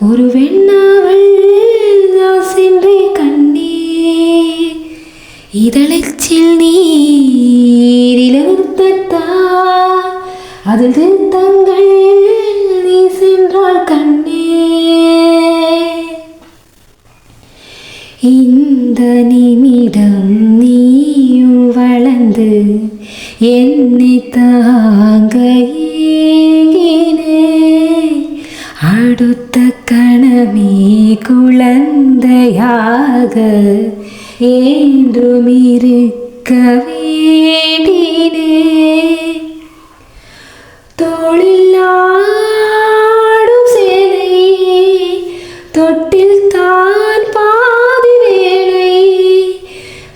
ஒரு வெண்ணாவள் நான் சென்றே கண்ணே இதழச்சில் நீரிலத்தா அதில் திருத்தங்கள் நீ சென்றால் கண்ணே. இந்த நிமிடம் நீயும் வளர்ந்து என்னை தாங்க அடுத்த நீ குழந்தையாக என்றும் இருக்க வேண்டினே. தோளில்லாடும் சேலை தொட்டில் தான் பாதி வேலை.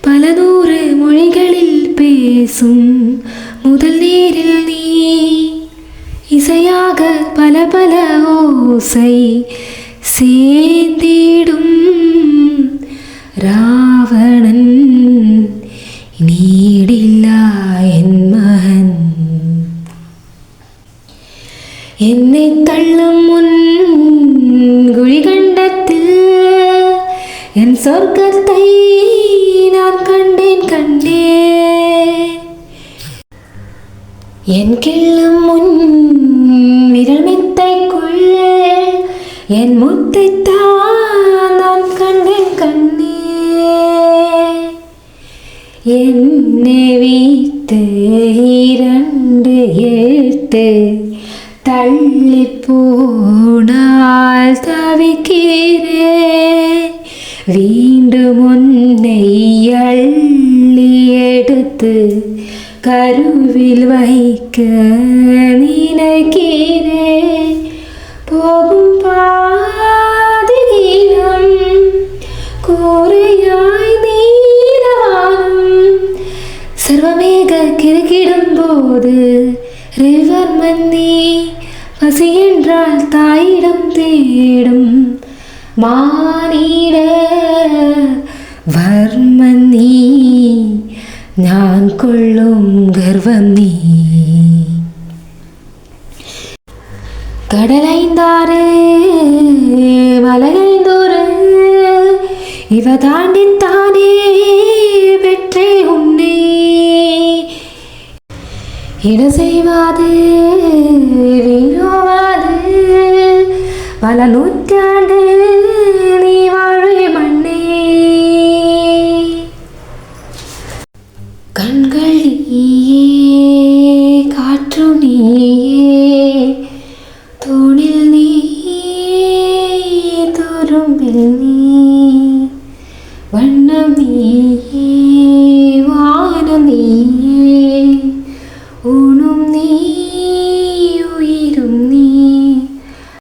பல நூறு மொழிகளில் பேசும் முதல் நேரில் நீ. இசையாக பல பல ஓசை சேர்ந்திடும் ராவணன் நீடில்லா என் மகன் என்னை தள்ளும் முன் குழிகண்டத்தில் என் சொர்க்கத்தை நான் கண்டேன் கண்டேன் என் கிள்ளும் முன் விரல் மெத்தைக்குள் என் முத்தைத்தான் நான் கண்டேன் கண்ணே. என்னை வீத்து இரண்டு எட்டு தள்ளி போனால் தவிக்கிறே. வீண்டும் உன்னை அள்ளி எடுத்து கருவில் வைக்க சர்வமேக கிறுக்கிடும் போது ரிவர் மன்னி பசி என்றால் தாயிடம் தேடும் மானிட வர்மன் நீ நான் கொள்ளும் கர்வம். நீ கடலைந்தாறு மலையைந்தோறு இவ தாண்டித்தானே வெற்றே உன்னை இட செய்வாது வீணோவாது. பல நூற்றாண்டு நீவா